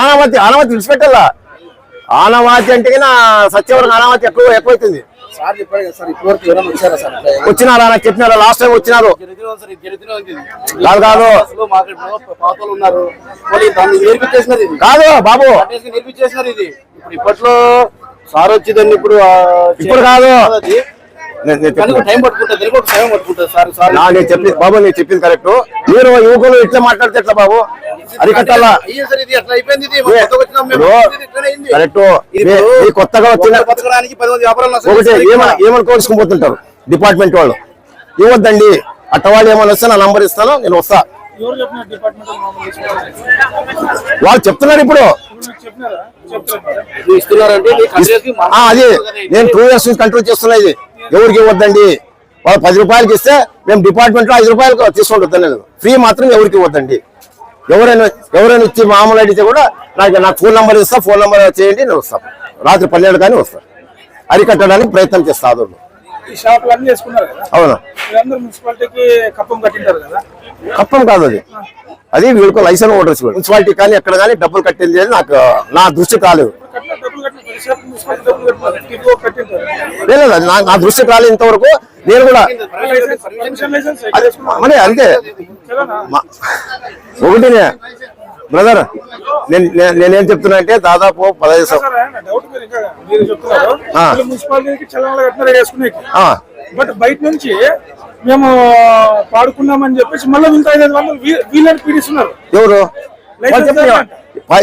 ఆనవాతి ఆనవాతి విడిచిపెట్టాలా? ఆనవాతి అంటే నా సత్యవరం ఆనవాతి ఎక్కువ ఎక్కువైతుంది. వచ్చినారా? నాకు చెప్పినారా? లాస్ట్ టైం వచ్చినారు. కాదు కాదు. కాదు బాబు. ఇప్పట్లో సార్ వచ్చిందండి ఇప్పుడు ఇప్పుడు కాదు. నేను- చెప్పింది బాబు నేను చెప్పింది కరెక్ట్ మీరు యువకులు ఇట్లా మాట్లాడితే ఎట్లా బాబు? అది కట్టాలా. కరెక్ట్ కొత్తగా వచ్చిన ఒకటి చేస్తారు. ఏమని ఏమనుకోవాల్సుకుని పోతుంటారు? డిపార్ట్మెంట్ వాళ్ళు. ఇవ్వద్దండి. అట్ట వాళ్ళు ఏమైనా వస్తే నా నంబర్ ఇస్తాను నేను వస్తా. ఎవరు చెప్పిన డిపార్ట్మెంట్ మామూలు వాళ్ళు చెప్తున్నారు ఇప్పుడు. అది. నేను టూ ఇయర్స్ నుంచి కంట్రోల్ చేస్తున్నా ఇది. ఎవరికి ఇవ్వద్దండి? వాళ్ళు పది రూపాయలకి ఇస్తే మేము డిపార్ట్మెంట్లో ఐదు రూపాయలకు తీసుకుంటుంది లేదు ఫ్రీ మాత్రం ఎవరికి ఇవ్వద్దండి. ఎవరైనా ఎవరైనా ఇచ్చి మామూలు అడిగితే కూడా నాకు నాకు ఫోన్ నెంబర్ ఇస్తా ఫోన్ నెంబర్ చేయండి నేను వస్తాను రాత్రి పన్నెండు కానీ వస్తాను అరికట్టడానికి ప్రయత్నం చేస్తా ఆదోళ్ళు ఈ షాపులు అన్ని చేసుకున్నారు కదా? అవును. కప్పం కదా? కప్పం కాదు అది. అది వీళ్ళకు లైసెన్స్ ఓటర్స్ మున్సిపాలిటీ కానీ ఎక్కడ కానీ డబ్బులు కట్టింది అని నాకు నా దృష్టి కాలేదు. లేదు అది నా దృష్టికి రాలేదు ఇంతవరకు. నేను కూడా అది మరి అంతే. ఒకటినే. బ్రదర్ నేను నేను- నేనేం చెప్తున్నా అంటే దాదాపు పదహైదు బట్ బయట నుంచి మేము పాడుకున్నామని చెప్పేసి మళ్ళీ ఇంత ఐదు వందలు వీ- వీళ్ళని పీడిస్తున్నారు. ఎవరు?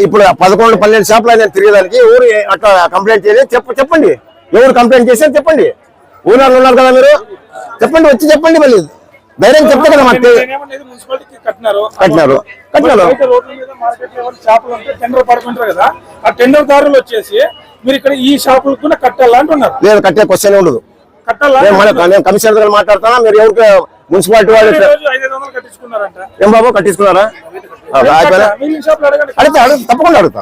ఇప్పుడు పదకొండు పన్నెండు షాపులు నేను తిరిగేదానికి ఊరు అట్లా కంప్లైంట్ చేయలేదు. చెప్ప చెప్పండి. ఎవరు కంప్లైంట్ చేశారు చెప్పండి. ఊళ్ళో ఉన్నారు కదా మీరు? చెప్పండి వచ్చి చెప్పండి మళ్ళీ. ధైర్యం చెప్తే కదా మాకు కట్టినారు. కట్టినారు. షాపులు టెండర్ దారులు వచ్చేసి మీరు ఇక్కడ ఈ షాపులకు కూడా కట్టాలా అంటున్నారు. లేదు కట్టే క్వశ్చన్ ఉండదు. కట్టాలా నేను కమిషనర్ గారు మాట్లాడుతున్నా మీరు ఎవరికి మున్సిపాలిటీ వాళ్ళు ఏం బాబు కట్టించుకున్నారా? అడుగుతా తప్పకుండా అడుగుతా?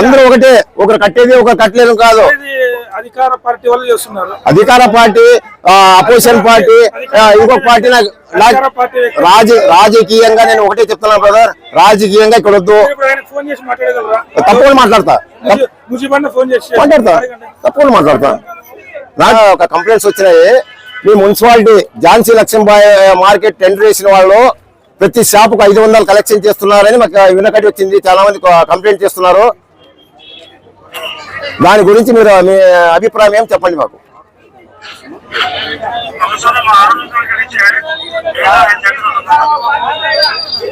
అందరూ ఒకటే ఒకరు కట్టేది ఒకరు కట్టలేదు కాదు. అధికార పార్టీ వాళ్ళు చేస్తున్నారు. అధికార పార్టీ అపోజిషన్ పార్టీ ఇంకొక పార్టీ నాకు రాజకీయంగా నేను ఒకటే చెప్తున్నాను బ్రదర్. రాజకీయంగా ఇక్కడ వద్దు. తప్పకుండా మాట్లాడతా. మాట్లాడతా. తప్పకుండా మాట్లాడతా. నాకు ఒక కంప్లైంట్స్ వచ్చినాయి. మీ municipality Jhansi Lakshmibai market tender వేసిన వాళ్ళు ప్రతి షాపుకు ఐదు వందలు కలెక్షన్ చేస్తున్నారని మాకు వినకటి వచ్చింది. చాలా మంది కంప్లైంట్ చేస్తున్నారు. దాని గురించి మీరు మీ అభిప్రాయం ఏం చెప్పండి మాకు?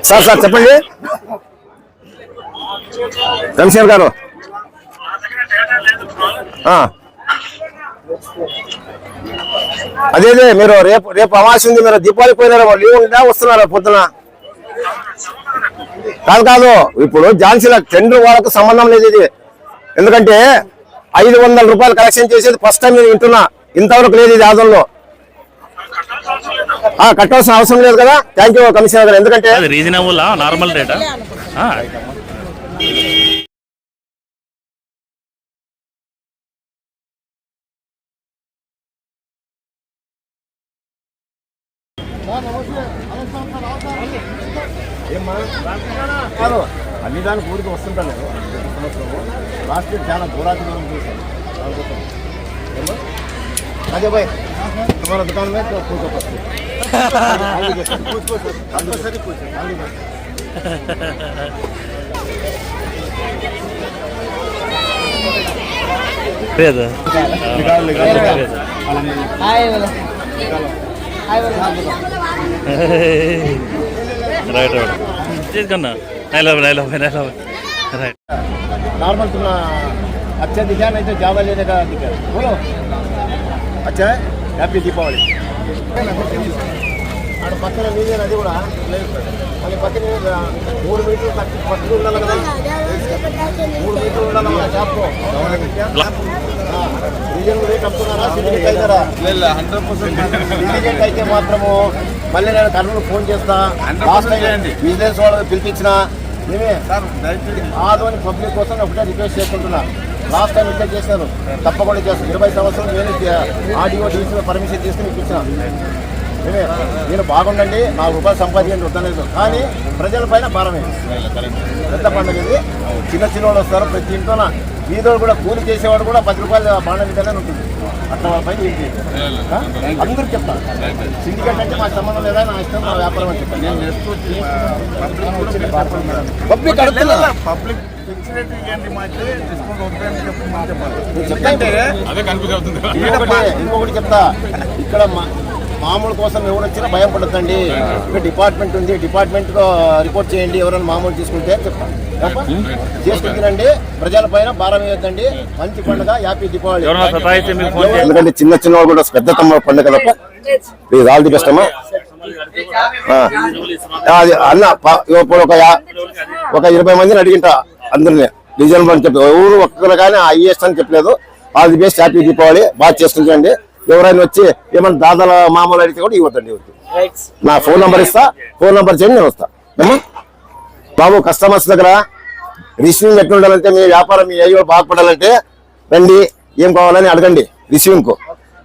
సార్ సార్ చెప్పండి. కమిషనర్ గారు. అదే అదే మీరు రేపు రేపు అమావాస్య ఉంది మీరు దీపావళి పోయినారా? లీవ్ ఉందా వస్తున్నారా పొద్దున? కాదు కాదు. ఇప్పుడు ఝాన్సీల టెండర్ వాళ్ళకు సంబంధం లేదు ఇది. ఎందుకంటే ఐదు వందల రూపాయలు కలెక్షన్ చేసేది ఫస్ట్ టైం నేను వింటున్నా. ఇంతవరకు లేదు ఇది ఆదంలో ఆ, కట్టాల్సిన అవసరం లేదు కదా. థ్యాంక్ యూ కమిషనర్ గారు. ఎందుకంటే అది రీజనబుల్ నార్మల్ రేటా కాదు అన్ని దానికి ఊరికి వస్తుంటాను నేను ప్రతి సంవత్సరము లాస్ట్ ఇయర్ చాలా దూరాతి దూరం చూశాను దానికోసం ఏమ్మా? అదే భాయ్ तुम्हारा दुकान में तो पूछो बस पूछ पूछ कंपलसरी पूछ లేదు निकाल निकाल निकाल రైట్ రైట్ తీసుకున్నా నైలో నైలో నైలో రైట్ नॉर्मल तुम अच्छा दिखा नहीं तो जावा लेने का दिखा बोलो अच्छा है హ్యాపీ దీపావళి ఆడ పక్కన నీదే నది కూడా లేదు మళ్ళీ పక్కన మూడు మీటర్లు తక్కువ పక్కన ఉండాలి కదా మూడు మీటర్లు అయితే మాత్రము మళ్ళీ నేను కర్నూలు ఫోన్ చేస్తా లాస్ట్ బిజినెస్ వాళ్ళు పిలిపించిన మేమే ఆదోని పబ్లిక్ కోసం ఒకటే రిక్వెస్ట్ చేసుకుంటున్నా లాస్ట్ టైం ఇట్లా చేశారు తప్పకుండా చేస్తాను ఇరవై సంవత్సరాలు నేను ఆడియో డీసీ పర్మిషన్ తీసుకుని మీకు ఇచ్చిన. నేను బాగుండండి నాలుగు రూపాయలు సంపాదించండి వద్దలేదు కానీ ప్రజల పైన భారమే. పెద్ద పండుగ ఇది. చిన్న చిన్న వాళ్ళు వస్తారు ప్రతి ఇంట్లోన వీధులు కూడా కూలి చేసేవాడు కూడా పది రూపాయలు బాండ మీదనే ఉంటుంది. అట్లా వాళ్ళ పైన ఏం చేయదు. ఆ? అందరూ చెప్తారు. సిండికేట్ అంటే మాకు సంబంధం లేదా? నా ఇష్టం నా వ్యాపారం అని చెప్తాను నేను పబ్లిక్ అడుగుతున్నా. ఇంకొకటి చెప్తా. ఇక్కడ మా- మామూలు కోసం ఎవరు వచ్చినా భయం పడద్దండి. ఇక్కడ డిపార్ట్మెంట్ ఉంది. డిపార్ట్మెంట్ రిపోర్ట్ చేయండి. ఎవరైనా మామూలు తీసుకుంటే చెప్తా చేసుకుంటానండి ప్రజల పైన భారం వేయొద్దండి. మంచి పండుగ. హ్యాపీ దీపావళి. ఎవరైనా సతాయిస్తే మీకు ఫోన్ చేయండి. ఎందుకంటే చిన్న చిన్న వాళ్ళు కూడా పెద్ద తమ్మ పండుగ తప్ప ప్లీజ్ ఆల్ ది బెస్ట్ అమ్మా అన్న ఇప్పుడు ఒక ఒక ఇరవై మందిని అడిగింట అందరినీ. డీజిల్ అని చెప్పి ఎవరు ఒక్కరు కానీ హైయెస్ట్ అని చెప్పలేదు. All the best happy Deepavali. బాగా చేసుకుంటండి ఎవరైనా వచ్చి ఏమైనా దాదాల మామూలు అడిగితే కూడా ఇవ్వద్దండి ఇవ్వద్దు. నా ఫోన్ నంబర్ ఇస్తా ఫోన్ నంబర్ చేయండి నేను వస్తా? బాబు కస్టమర్స్ దగ్గర రిసీవింగ్ ఎట్లా ఉండాలంటే మీ వ్యాపారం మీ అయ్యో బాగుపడాలంటే రండి ఏం కావాలని అడగండి రిసీవింగ్కు.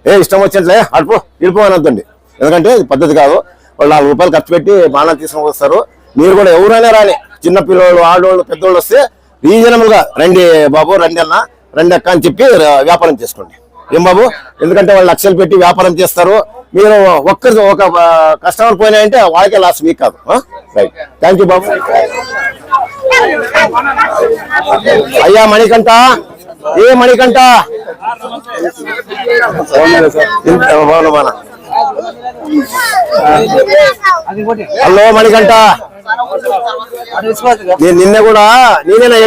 ఏ ఇష్టం వచ్చినట్లే అడుపు వెళ్ళిపోవనొద్దండి ఎందుకంటే ఇది పద్ధతి కాదు. వాళ్ళు నాలుగు రూపాయలు ఖర్చు పెట్టి బాణం తీసుకొని వస్తారు. మీరు కూడా ఎవరైనా రాని చిన్న పిల్లలు ఆడవాళ్ళు పెద్దోళ్ళు వస్తే రీజనబుల్గా రండి బాబు రండి అన్న రండి అక్క అని చెప్పి వ్యాపారం చేసుకోండి. ఏం బాబు? ఎందుకంటే వాళ్ళు లక్షలు పెట్టి వ్యాపారం చేస్తారు. మీరు ఒక్కరి ఒక కస్టమర్ పోయినాయంటే వాళ్ళకే లాస్ మీకు కాదు. రైట్ థ్యాంక్ యూ బాబు. అయ్యా మణికంఠ. ఏ బాగున్నామా? హలో మణికంఠ. నేను నిన్న కూడా నేనేనా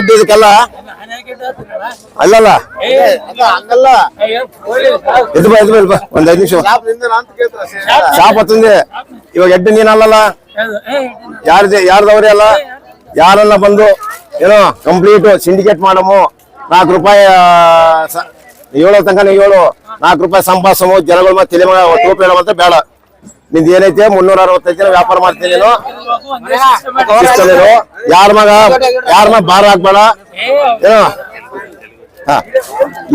ಅಲ್ಲಲ್ಲ ಹಂಗಲ್ಲ ಇದು ಬಾ ಇದು ಬಾ ಇದು ಬಾ ಒಂದ್ ಐದು ನಿಮಿಷ ಶಾಪ್ ಹತ್ತಂದೆ ಇವಾಗ ಎಡ್ಡೆ ನೀನ್ ಅಲ್ಲಲ್ಲ ಯಾರ್ದೇ ಯಾರ್ದವ್ರಿ ಅಲ್ಲ ಯಾರನ್ನ ಬಂದು ಏನೋ ಕಂಪ್ಲೀಟ್ ಸಿಂಡಿಕೇಟ್ ಮಾಡಮು ನಾಲ್ಕು ರೂಪಾಯಿ ಹೇಳೋ ತನಕ ನೀವು ಹೇಳು ನಾಲ್ಕು ರೂಪಾಯಿ ಸಂಪಾದಿಸಮು ಜನಗಳ ಮತ್ತೆ ತಲೆ ಮಗ ಟೋಪಿ ಹೇಳೋ ಬೇಡ ನಿಂದು ಏನೈತೆ ಮುನ್ನೂರ ಅರವತ್ತೈದು ಜನ ವ್ಯಾಪಾರ ಮಾಡ್ತೀನಿ ನೀನು ಇಷ್ಟಲೇನು ಯಾರ ಮಗ ಯಾರ ಮಗ ಭಾರ ಹಾಕ್ಬೇಡ ಏನೋ ఆ,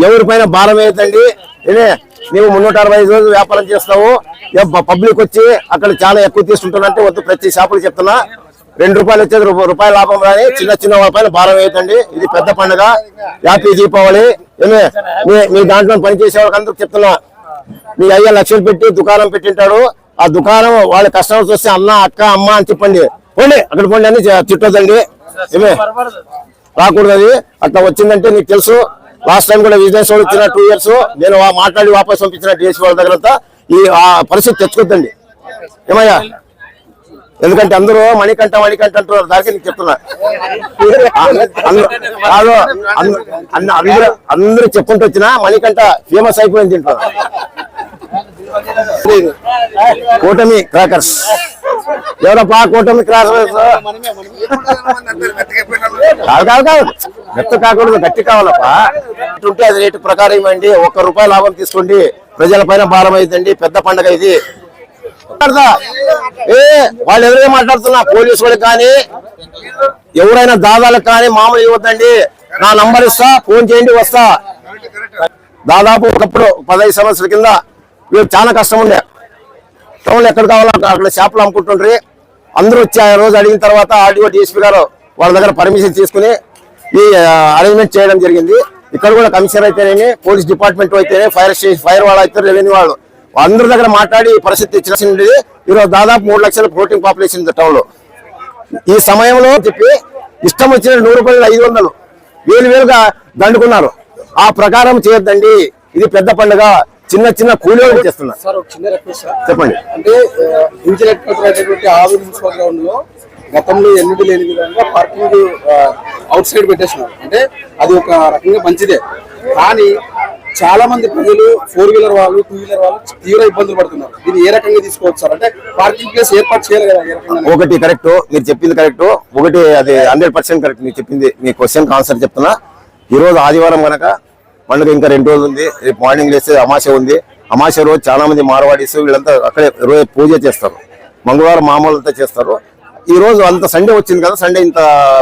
ఎవరి పైన భారం వేయద్దండి ఇదే నీవు మున్నూట అరవై ఐదు రోజులు వ్యాపారం చేస్తావు పబ్లిక్ వచ్చి అక్కడ చాలా ఎక్కువ తీసుకుంటున్నంటే వద్దు ప్రతి షాపులు చెప్తున్నా రెండు రూపాయలు వచ్చేది రూప- రూపాయల లాభం రాని చిన్న చిన్న వాళ్ళ పైన భారం వేయద్దండి ఇది పెద్ద పండుగ హ్యాపీ దీపావళి ఏమే మీ మీ దాంట్లో పనిచేసే వాళ్ళకి అందరికి చెప్తున్నా మీ అయ్య లక్షలు పెట్టి దుకాణం పెట్టింటాడు ఆ దుకాణం వాళ్ళ కస్టమర్స్ వస్తే అన్న అక్క అమ్మ అని చెప్పండి. పోండి అక్కడ పోండి అని చె- తిట్టొద్దండి. ఏమే? రాకూడదు అది అట్లా వచ్చిందంటే నీకు తెలుసు. లాస్ట్ టైం కూడా విజయ్ వాళ్ళు వచ్చిన టూ ఇయర్స్ నేను మాట్లాడి వాపస్ పంపించిన డిఎస్పీ వాళ్ళ దగ్గర ఈ ఆ పరిస్థితి తెచ్చుకోద్దండి. ఏమయ్యా? ఎందుకంటే అందరూ మణికంఠ మణికంఠ అంటున్నారు. దానికి నీకు చెప్తున్నా. అందరూ- కాదు అందరూ అందరూ చెప్పుకుంటూ వచ్చినా మణికంఠ ఫేమస్ అయిపోయింది దీంట్లో కూటమి క్రాకర్స్. ఎవరప్పా కూటమి క్రాకర్స్? కాదు కాదు కాదు. మెత్త కాకూడదు గట్టి కావాలప్పా ఉంటే అది రేటు ప్రకారం ఇవ్వండి. ఒక్క రూపాయి లాభం తీసుకోండి. ప్రజల పైన భారం అయిందండి పెద్ద పండగ ఇది. మాట్లాడతా? ఏ వాళ్ళు ఎవరైనా మాట్లాడుతున్నా? పోలీసు వాళ్ళకి కానీ ఎవరైనా దాదాలకు కానీ మామూలు ఇవ్వద్దండి. నా నంబర్ ఇస్తా ఫోన్ చేయండి వస్తా. దాదాపు ఒకప్పుడు పదహైదు సంవత్సరాల కింద వీళ్ళు చాలా కష్టం ఉండే టౌన్లో ఎక్కడ కావాలో అక్కడ- అక్కడ షాపులు అమ్ముకుంటుండ్రి. అందరూ వచ్చి ఆ రోజు అడిగిన తర్వాత ఆర్డీఓ డిఎస్పీ గారు వాళ్ళ దగ్గర పర్మిషన్ తీసుకుని ఈ అరేంజ్మెంట్ చేయడం జరిగింది. ఇక్కడ కూడా కమిషనర్ అయితేనేమి పోలీస్ డిపార్ట్మెంట్ అయితేనే ఫైర్ స్టేషన్ ఫైర్ వాళ్ళు అయితే రెవెన్యూ వాళ్ళు. అందరి దగ్గర మాట్లాడి పరిస్థితి ఇచ్చిన ఈరోజు దాదాపు మూడు లక్షల ఫ్లోటింగ్ పాపులేషన్ టౌన్లో ఈ సమయంలో చెప్పి ఇష్టం వచ్చిన నూరు రూపాయలు ఐదు వందలు. వేలు వేలుగా దండుకున్నారు. ఆ ప్రకారం చేయొద్దండి. ఇది పెద్ద పండుగ. చిన్న చిన్న కూలీలు చేస్తున్నారు సార్ ఒక చిన్న రిక్వెస్ట్ సార్. చెప్పండి. అంటే అనేటువంటి ఆవిరి మున్సిపల్ గ్రౌండ్లో గతంలో ఎన్నడూ లేని విధంగా పార్కింగ్ అవుట్ సైడ్ పెట్టేస్తున్నారు అంటే అది ఒక రకంగా మంచిదే. కానీ చాలా మంది ప్రజలు ఫోర్ వీలర్ వాళ్ళు టూ వీలర్ వాళ్ళు తీవ్ర ఇబ్బందులు పడుతున్నారు. దీన్ని ఏ రకంగా తీసుకోవచ్చు సార్? అంటే పార్కింగ్ ప్లేస్ ఏర్పాటు చేయాలి కదా ఒకటి కరెక్ట్ మీరు చెప్పింది కరెక్ట్ ఒకటి అది హండ్రెడ్ పర్సెంట్ కరెక్ట్ మీరు చెప్పింది మీ క్వశ్చన్ ఆన్సర్ చెప్తున్నా. ఈ రోజు ఆదివారం గనక పండుగ ఇంకా రెండు రోజులు ఉంది. రేపు మార్నింగ్ లేస్తే అమాస ఉంది. అమాస రోజు చాలా మంది మార్వాడీస్ వీళ్ళంతా అక్కడే రోజు పూజ చేస్తారు. మంగళవారం మామూలు అంతా చేస్తారు. ఈ రోజు అంత సండే వచ్చింది కదా సండే ఇంత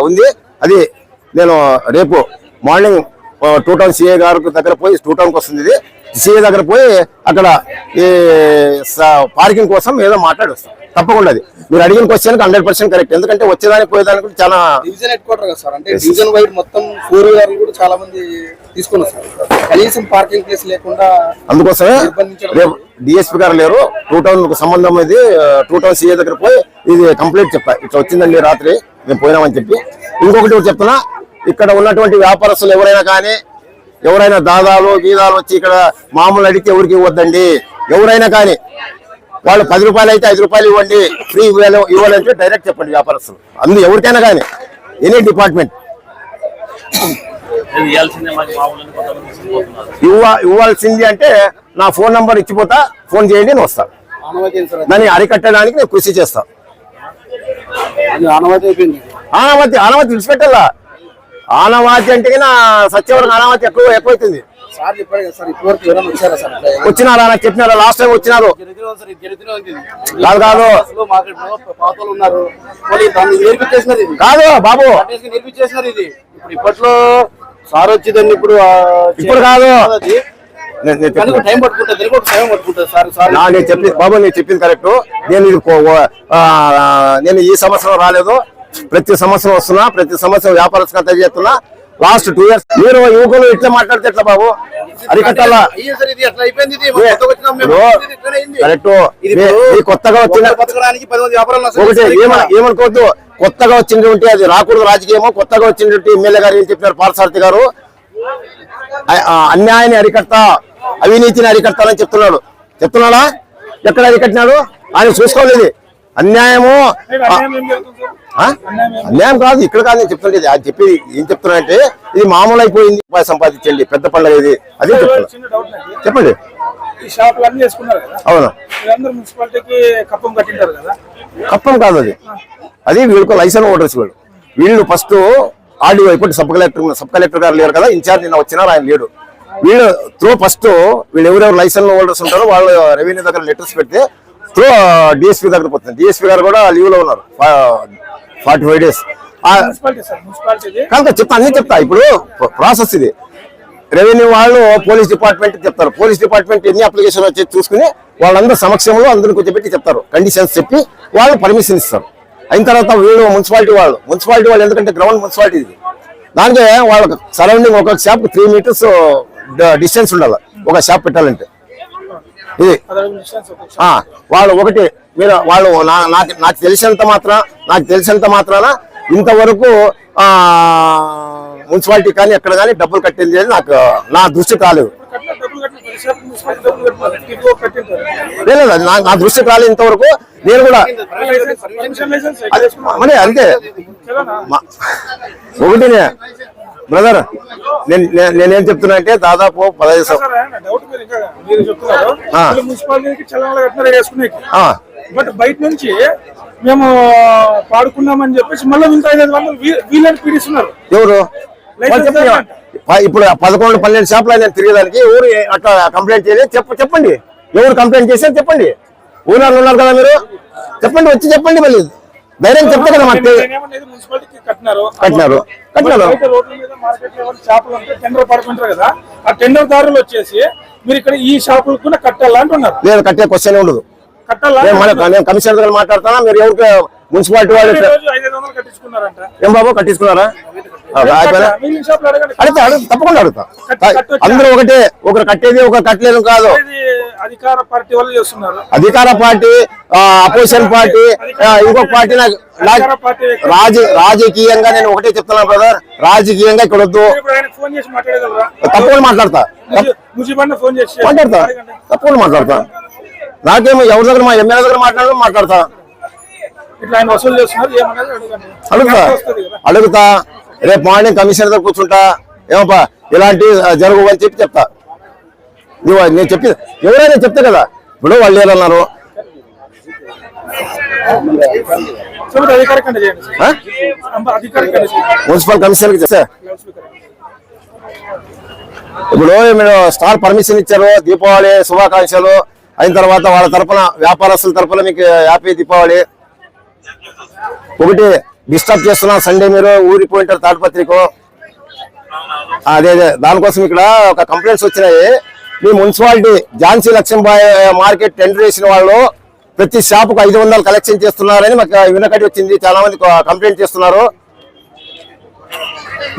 ఉంది. అది నేను రేపు మార్నింగ్ టూ టౌన్ సిఏ గారికి దగ్గర పోయి టూ టౌన్కి వస్తుంది ఇది. సీఏ దగ్గర పోయి అక్కడ ఈ పార్కింగ్ కోసం ఏదో మాట్లాడి వస్తాం తప్పకుండా అది. మీరు అడిగిన క్వశ్చన్ హండ్రెడ్ పర్సెంట్ కరెక్ట్ ఎందుకంటే వచ్చేదానికి పోయేదానికి కూడా చాలా డివిజన్ హెడ్ క్వార్టర్ కదా సార్? అంటే డివిజన్ వైడ్ మొత్తం ఫోర్ వీలర్లు కూడా చాలా మంది తీసుకున్నారు సార్. కనీసం పార్కింగ్ ప్లేస్ లేకుండా అందుకోసమే రేపు డిఎస్పీ గారు లేరు. టూ టౌన్ సంబంధం ఇది. టూ టౌన్ సీఏ దగ్గర పోయి ఇది కంప్లీట్ చెప్పా. ఇట్లా వచ్చిందండి రాత్రి. మేము పోయినామని చెప్పి. ఇంకొకటి చెప్తున్నా. ఇక్కడ ఉన్నటువంటి వ్యాపారస్తులు ఎవరైనా కానీ ఎవరైనా దాదాలు గీదాలు వచ్చి ఇక్కడ మామూలు అడిగితే ఎవరికి ఇవ్వద్దండి? ఎవరైనా కానీ వాళ్ళు పది రూపాయలు అయితే ఐదు రూపాయలు ఇవ్వండి ఫ్రీ ఇవ్వాలి ఇవ్వాలంటే డైరెక్ట్ చెప్పండి వ్యాపారస్తులు. అందు ఎవరికైనా కానీ ఎనీ డిపార్ట్మెంట్. ఇవ్వ ఇవ్వాల్సింది అంటే నా ఫోన్ నంబర్ ఇచ్చిపోతా ఫోన్ చేయండి నేను వస్తాను దాన్ని అరికట్టడానికి నేను కృషి చేస్తాను ఆనవాతి ఆనవాతి విడిచిపెట్టాలా. ఆనవాతి అంటే నా సత్యవరకు ఆనవాతి ఎక్కువ ఎక్కువైతుంది? వచ్చినారా? నాకు చెప్పినారా? లాస్ట్ టైం వచ్చినారు. కాదు కాదు. కాదు బాబు. ఇప్పట్లో సార్ వచ్చిందండి ఇప్పుడు ఇప్పుడు కాదు. నేను- చెప్పింది బాబు నేను చెప్పింది కరెక్ట్ నేను నేను ఈ సంవత్సరం రాలేదు. ప్రతి సంవత్సరం వస్తున్నా ప్రతి సంవత్సరం వ్యాపారస్తుగా తెలియజేస్తున్నా లాస్ట్ టూ ఇయర్స్ మీరు యువకులు ఇట్లా మాట్లాడితే ఎట్లా బాబు? అరికట్టాలా? కొత్తగా. కరెక్ట్ ఇప్పుడు మీ కొత్తగా వచ్చిన. ఏమనుకోవద్దు. వచ్చినటువంటి అది రాకూడదు రాజకీయమో. కొత్తగా వచ్చినటువంటి ఎమ్మెల్యే గారు ఏం చెప్పారు పార్థసారథి గారు? అన్యాయాన్ని అరికడతా అవినీతిని అరికడతానని చెప్తున్నాడు. చెప్తున్నాడా? ఎక్కడ అరికట్టినాడు? ఆయన చూసుకోలేదు. అన్యాయము అన్యాయం కాదు ఇక్కడ కాదు నేను చెప్తుండేది అది చెప్పి ఏం చెప్తున్నానంటే ఇది మామూలు అయిపోయింది సంపాదించండి పెద్ద పండుగ ఇది అదే నాకు. చెప్పండి. అవును. కప్పం కదా? అది. అది వీళ్ళకు లైసెన్స్ ఓటర్స్ వీళ్ళు. వీళ్ళు ఫస్ట్ ఆడియో ఇప్పుడు సబ్ కలెక్టర్ సబ్ కలెక్టర్ గారు లేరు కదా ఇన్ఛార్జ్ నిన్న వచ్చినారు ఆయన లేడు. వీళ్ళు త్రూ ఫస్ట్ వీళ్ళు ఎవరెవరు లైసెన్స్ హోల్డర్స్ ఉంటారో వాళ్ళు రెవెన్యూ దగ్గర లెటర్స్ పెడితే త్రూ డిఎస్పీ దగ్గర పోతుంది డిఎస్పీ గారు కూడా లీవ్లో ఉన్నారు ఫార్టీ ఫైవ్ డేస్. కనుక చెప్తా అన్ని చెప్తా. ఇప్పుడు ప్రాసెస్ ఇది. రెవెన్యూ వాళ్ళు పోలీస్ డిపార్ట్మెంట్ చెప్తారు. పోలీస్ డిపార్ట్మెంట్ ఎన్ని అప్లికేషన్ వచ్చి చూసుకుని వాళ్ళందరూ సమక్షంలో అందరిని కూర్చోబెట్టి చెప్తారు. కండిషన్స్ చెప్పి వాళ్ళు పర్మిషన్ ఇస్తారు. అయిన తర్వాత వీళ్ళు మున్సిపాలిటీ వాళ్ళు. మున్సిపాలిటీ వాళ్ళు ఎందుకంటే గ్రౌండ్ మున్సిపాలిటీ ఇది. దానికి వాళ్ళకి సరౌండింగ్ ఒక షాప్ త్రీ మీటర్స్ డిస్టెన్స్ ఉండాలి. ఒక షాప్ పెట్టాలంటే. ఇది. వాళ్ళు ఒకటి మీరు వాళ్ళు నా- నాకు నాకు తెలిసినంత మాత్రం నాకు తెలిసినంత మాత్రాన ఇంతవరకు మున్సిపాలిటీ కానీ ఎక్కడ కానీ డబ్బులు కట్టింది అని నాకు నా ఇదిగో కట్టింటారు. లేదు నా దృష్టికి రాలేదు ఇంతవరకు. నేను కూడా? మరి అంతే. ఒకటినే. బ్రదర్ నేను నేను- నేనేం చెప్తున్నా అంటే దాదాపు పదహైదు ఇంకా బట్ బయట నుంచి మేము పాడుకున్నామని చెప్పేసి మళ్ళీ ఇంత ఐదు వందలు వీళ్ళని పీడిస్తున్నారు. ఎవరు? ఇప్పుడు పదకొండు పన్నెండు షాపులు నేను తిరిగేదానికి ఎవరు అట్లా కంప్లైంట్ చేయలేదు. చెప్ప చెప్పండి. ఎవరు కంప్లైంట్ చేశారు చెప్పండి. ఊరిలో ఉన్నారు కదా మీరు? చెప్పండి వచ్చి చెప్పండి మళ్ళీ. ధైర్యం చెప్తే కదా మాకు కట్టినారు. కట్టినారు. షాపులు టెండర్ పడుకుంటారు కదా ఆ టెండర్ దారులు వచ్చేసి మీరు ఇక్కడ ఈ షాపులకు కూడా కట్టాలా అంటున్నారు. లేదు కట్టే క్వశ్చన్ ఉండదు. కట్టాలా నేను కమిషనర్ దగ్గర మాట్లాడుతానా మీరు ఎవరికి మున్సిపాలిటీ వాళ్ళు ఏం బాబు కట్టించుకున్నారా? అడుగుతా అడుగు తప్పకుండా అడుగుతా? అందరూ ఒకటే ఒకరు కట్టేది ఒకరు కట్టలేదు కాదు. అధికార పార్టీ వాళ్ళు చేస్తున్నారు? అధికార పార్టీ అపోజిషన్ పార్టీ ఇంకొక పార్టీ నాకు రాజకీయంగా నేను ఒకటే చెప్తున్నా బ్రదర్ రాజకీయంగా ఇక్కడ వద్దు. తప్పకుండా మాట్లాడతా. మాట్లాడతా. తప్పకుండా మాట్లాడతా. నాకేమో ఎవరి దగ్గర మా ఎమ్మెల్యే దగ్గర మాట్లాడడం మాట్లాడతా. ఇట్లా ఆయన వసూలు చేస్తున్నారు ఏమన్నది అడగండి అడుగుతా. అడుగుతా. రేపు మార్నింగ్ కమిషనర్ దగ్గర కూర్చుంటా. ఏమప్పా ఇలాంటి జరుగు అని చెప్పి చెప్తా. నువ్వు నేను చెప్పి ఎవరైనా చెప్తే కదా. ఇప్పుడు వాళ్ళు ఏదన్నారు మున్సిపల్ కమిషనర్కి చెప్తే. ఇప్పుడు మీరు స్టార్ పర్మిషన్ ఇచ్చారు దీపావళి శుభాకాంక్షలు అయిన తర్వాత వాళ్ళ తరపున వ్యాపారస్తుల తరపున మీకు హ్యాపీ దీపావళి. ఒకటి డిస్టర్బ్ చేస్తున్నా సండే మీరు ఊరిపోయింటారు తాడిపత్రికో అదే అదే. దానికోసం ఇక్కడ ఒక కంప్లైంట్స్ వచ్చినాయి. మీ municipality Jhansi Lakshmibai market tender వేసిన వాళ్ళు ప్రతి షాపుకు ఐదు వందలు కలెక్షన్ చేస్తున్నారని మాకు వినకటి వచ్చింది. చాలా మంది కంప్లైంట్ చేస్తున్నారు.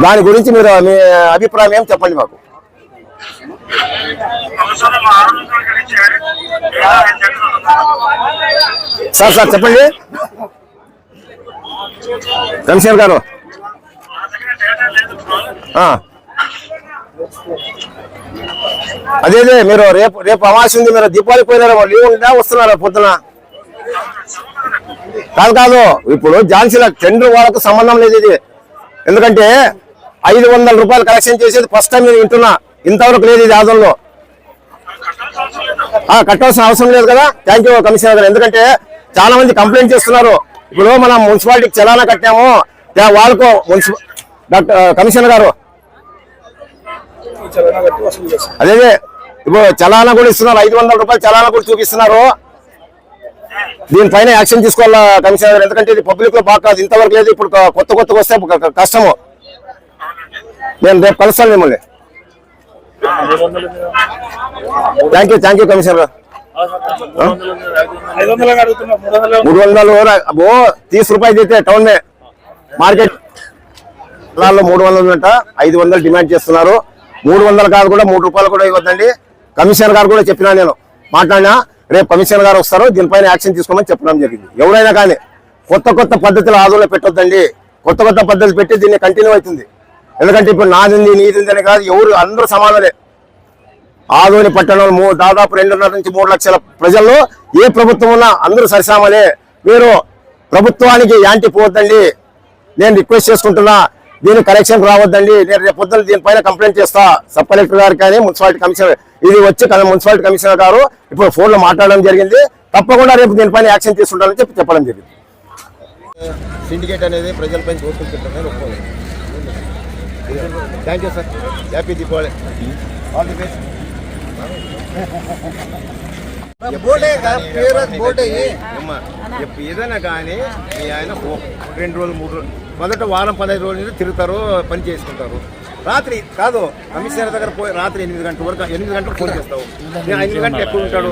దాని గురించి మీరు మీ అభిప్రాయం ఏం చెప్పండి మాకు? సార్ సార్ చెప్పండి. కమిషనర్ గారు. ఆ. అదే అదే మీరు రేపు రేపు అమావాస్య ఉంది మీరు దీపావళి పోయినారా? లీవ్ ఉందా? వస్తున్నారా పొద్దున? కాదు కాదు. ఇప్పుడు ఝాన్సీల టెండర్ వాళ్ళకు సంబంధం లేదు ఇది. ఎందుకంటే ఐదు వందల రూపాయలు కలెక్షన్ చేసేది ఫస్ట్ టైం నేను వింటున్నా. ఇంతవరకు లేదు ఇది ఆదంలో. కట్టాల్సిన అవసరం లేదు కదా. థ్యాంక్ యూ కమిషనర్ గారు. ఎందుకంటే చాలా మంది కంప్లైంట్ చేస్తున్నారు. ఇప్పుడు మనం మున్సిపాలిటీకి చలానా కట్టాము. వాళ్ళకు మున్సిపల్ డాక్టర్ కమిషనర్ గారు. అదే ఇప్పుడు చలానా కూడా ఇస్తున్నారు. ఐదు వందల రూపాయలు చలానా కూడా చూపిస్తున్నారు. దీనిపైన యాక్షన్ తీసుకోవాలా కమిషనర్ గారు? ఎందుకంటే ఇది పబ్లిక్లో బాగా ఇంతవరకు లేదు. ఇప్పుడు కొత్త కొత్తగా వస్తే కష్టము. నేను రేపు కలుస్తాను మిమ్మల్ని. Thank you thank you commissioner గారు. మూడు వందలు అబ్బో తీస్ రూపాయలు అయితే టౌన్ మార్కెట్. జిల్లాలో మూడు వందలు ఉందంట ఐదు వందలు డిమాండ్ చేస్తున్నారు. మూడు వందలు కాదు కూడా మూడు రూపాయలు కూడా ఇవ్వద్దండి. కమిషనర్ గారు కూడా చెప్పినా నేను. మాట్లాడినా రేపు కమిషనర్ గారు వస్తారు దీనిపైన యాక్షన్ తీసుకోమని చెప్పడం జరిగింది. ఎవరైనా కానీ కొత్త కొత్త పద్ధతులు ఆదోళన పెట్టొద్దండి. కొత్త కొత్త పద్ధతులు పెట్టి దీన్ని కంటిన్యూ అవుతుంది. ఎందుకంటే ఇప్పుడు నాదింది నీదింది అని కాదు ఎవరు అందరూ సమానమే ఆదోని పట్టణంలో దాదాపు రెండున్నర నుంచి మూడు లక్షల ప్రజల్లో ఏ ప్రభుత్వం ఉన్నా అందరూ సరిసామలే మీరు ప్రభుత్వానికి యాంటీ పోవద్దండి. నేను రిక్వెస్ట్ చేసుకుంటున్నా. దీని కరెక్షన్ రావద్దండి. నేను రేపు పొద్దున్న దీనిపైన కంప్లైంట్ చేస్తా. సబ్ కలెక్టర్ గారు కానీ మున్సిపాలిటీ కమిషనర్ ఇది వచ్చి మున్సిపాలిటీ కమిషనర్ గారు ఇప్పుడు ఫోన్లో మాట్లాడడం జరిగింది. తప్పకుండా రేపు దీనిపైన యాక్షన్ తీసుకుంటారని చెప్పి చెప్పడం జరిగింది. సిండికేట్ అనేది ప్రజలపై చూసుకుంటున్నాను ఒప్పుకోలేదు. Thank you sir. Happy Deepavali. All the best. ఏదైనా కానీ మీ ఆయన ఓ- రెండు రోజులు మూడు రోజులు మొదట వారం పదహైదు రోజుల నుంచి తిరుగుతారు పని చేసుకుంటారు. రాత్రి కాదు కమిషనర్ దగ్గర పోయి రాత్రి ఎనిమిది గంటల వరకు ఎనిమిది గంటలకు ఫోన్ చేస్తావు. నేను ఐదు గంటలు ఎక్కువ ఉంటాడు.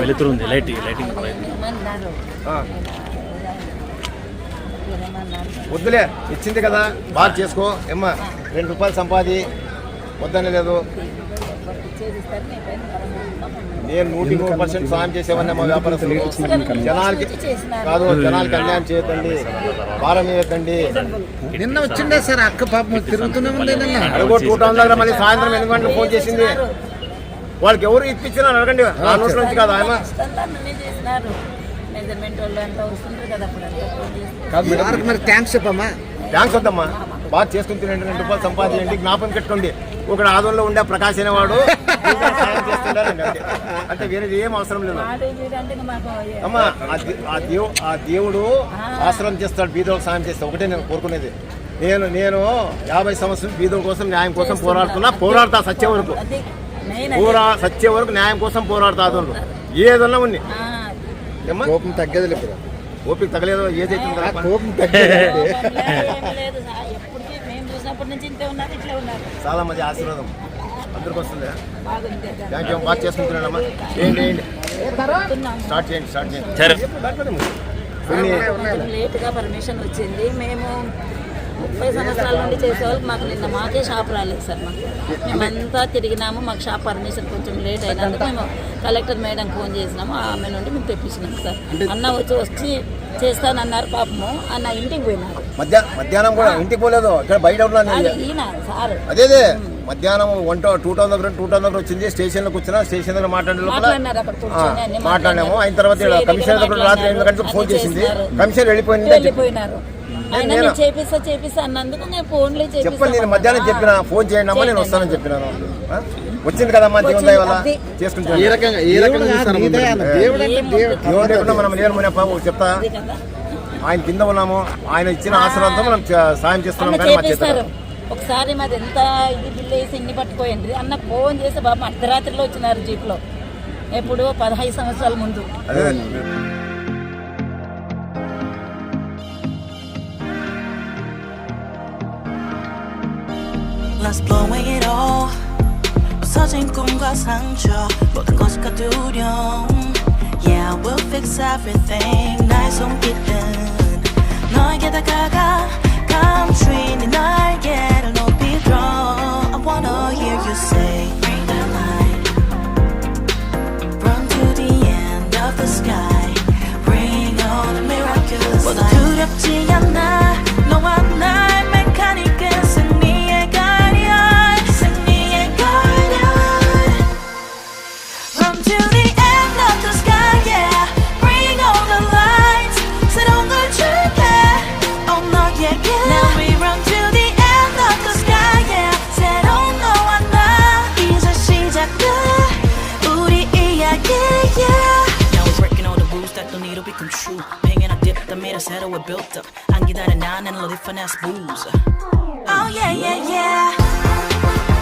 వద్దులే ఇచ్చింది కదా బాగా చేసుకో. ఏమ్మా రెండు రూపాయలు సంపాది వద్దనే లేదు నేను నూటి నూరు పర్సెంట్ సాయం చేసేవన్నీ మా వ్యాపారస్తులు. జనాలకి కాదు జనాలకి అన్యాయం చేయొద్దండి భారం వేయొద్దండి. నిన్న వచ్చిండే సార్? అక్క పాపం తిరుగుతూనే ఉంది నిన్న? అడుగు టూ టౌన్ దగ్గర మళ్ళీ సాయంత్రం ఎనిమిది గంటలకు ఫోన్ చేసింది. వాళ్ళకి ఎవరు ఇప్పించినా అడగండి ఆ నోట్ల నుంచి కాదు ఆయన. మరి థ్యాంక్స్ చెప్పమ్మా. థ్యాంక్స్ వద్దమ్మా. బాగా చేసుకుని తినండి రెండు రూపాయలు సంపాదించండి జ్ఞాపకం పెట్టుకోండి. ఒకడు ఆదంలో ఉండే ప్రకాశ్ అనేవాడు సాయం చేస్తుండాలండి అంతే. అంటే వేరేది ఏం అవసరం లేదు. అమ్మా ఆ దే- ఆ దేవు ఆ దేవుడు ఆశ్రమం చేస్తాడు బీదోళ్ళకి సాయం చేస్తాడు. ఒకటే నేను కోరుకునేది. నేను నేను యాభై సంవత్సరం బీదోల కోసం న్యాయం కోసం పోరాడుతున్నా. పోరాడతా సత్య వరకు. పోరా సత్య వరకు న్యాయం కోసం పోరాడుతా ఆదంలో ఏదన్నా ఉంది కోపం తగ్గదు ఓపిక తగలేదు ఏదైతుంది కదా కోపం తగ్గదు. నుంచి ఇంతే ఉన్నారు ఇట్లే ఉన్నారు. చాలా మంది ఆశీర్వాదం అందరికి వస్తుంది. థ్యాంక్ యూ బాగా చేసుకుంటున్నానమ్మా చేయండి స్టార్ట్ చేయండి. స్టార్ట్ చేయండి లేట్గా పర్మిషన్ వచ్చింది. మేము ముప్పై సంవత్సరాల నుండి చేసే వాళ్ళకి మాకు నిన్న మాకే షాప్ రాలేదు సార్ మాకు. మేమంతా తిరిగినాము మాకు షాప్ పర్మిషన్ కొంచెం లేట్ అయినందుకు మేము కలెక్టర్ మేడం ఫోన్ చేసినాము ఆమె నుండి మేము తెప్పించినాం సార్. అన్న వచ్చి వచ్చి చేస్తానన్నారు పాపము అన్న ఇంటికి పోయినారు. మధ్య మధ్యాహ్నం కూడా ఇంటికి పోలేదు ఇక్కడ బయట. ఈయన సార్. అదేదే మధ్యాహ్నం వన్ టౌ టౌన్ దగ్గర టూ టౌన్ దగ్గర వచ్చింది స్టేషన్లో కూర్చున్నా స్టేషన్ దగ్గర మాట్లాడే లోపల మాట్లాడినాము. అయిన తర్వాత. కమిషనర్ దగ్గర రాత్రి ఎనిమిది గంటలకు ఫోన్ చేసింది. కమిషనర్ వెళ్ళిపోయింది. ఆయన నేను- చేపిస్తా చేపిస్తా అన్నందుకు నేను ఫోన్లే చెప్పండి నేను మధ్యాహ్నం చెప్పిన ఫోన్ చేయండి అమ్మా నేను వస్తానని చెప్పినాను? వచ్చింది కదమ్మా దేవుని దయ వల్ల. చేసుకుంటాను ఏ రకంగా ఏ రకంగా చూస్తారు నీదే అన్న దేవుడు అంటే దేవుడు. దేవుని లేకుండా మనం మునప్ప చెప్తా. కదా. ఆయన కింద ఉన్నాము ఆయన ఇచ్చిన ఆశీర్వాదంతో మనం సాయం చేస్తున్నాం కానీ మా ఒకసారి మాది ఎంత ఇది బిల్లు వేసి ఇన్ని పట్టుకోయండి అన్న ఫోన్ చేసి బాబు అర్ధరాత్రిలో వచ్చినారు జీప్లో. ఎప్పుడు పదహైదు సంవత్సరాల ముందు. Let's blow away it all. 부서진 꿈과 상처 모든 것이 두려움 Yeah, we'll fix everything 나의 손길은 너에게 다가가 감추인 네 날개를 높이 들어 I wanna hear you say Bring the light Run to the end of the sky Bring on the miraculous 모두 두렵지 않아 너와 나 that made us settle, we're built up. 안 기다려 난 and all finesse booze. Oh, yeah, yeah, yeah.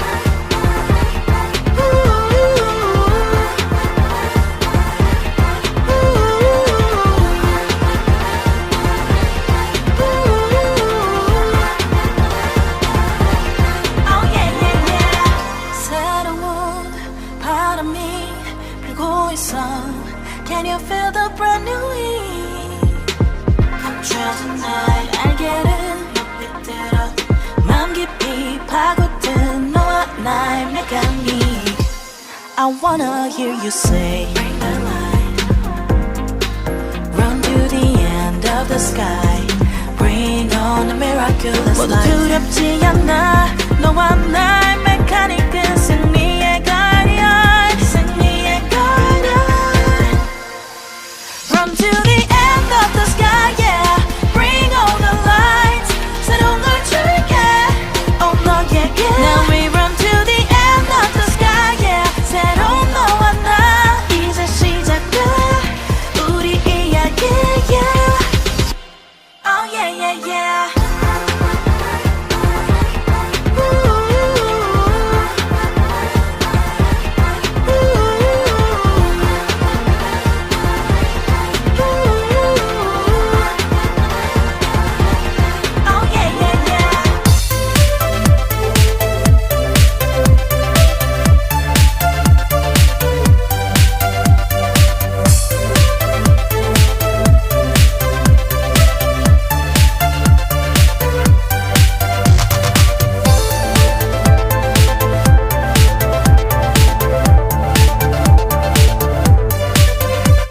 I wanna hear you say, the. Run to the end of the sky. Bring on the miraculous light. 모두 두렵지 않아. 너와 나의 메카닉은 yeah, yeah.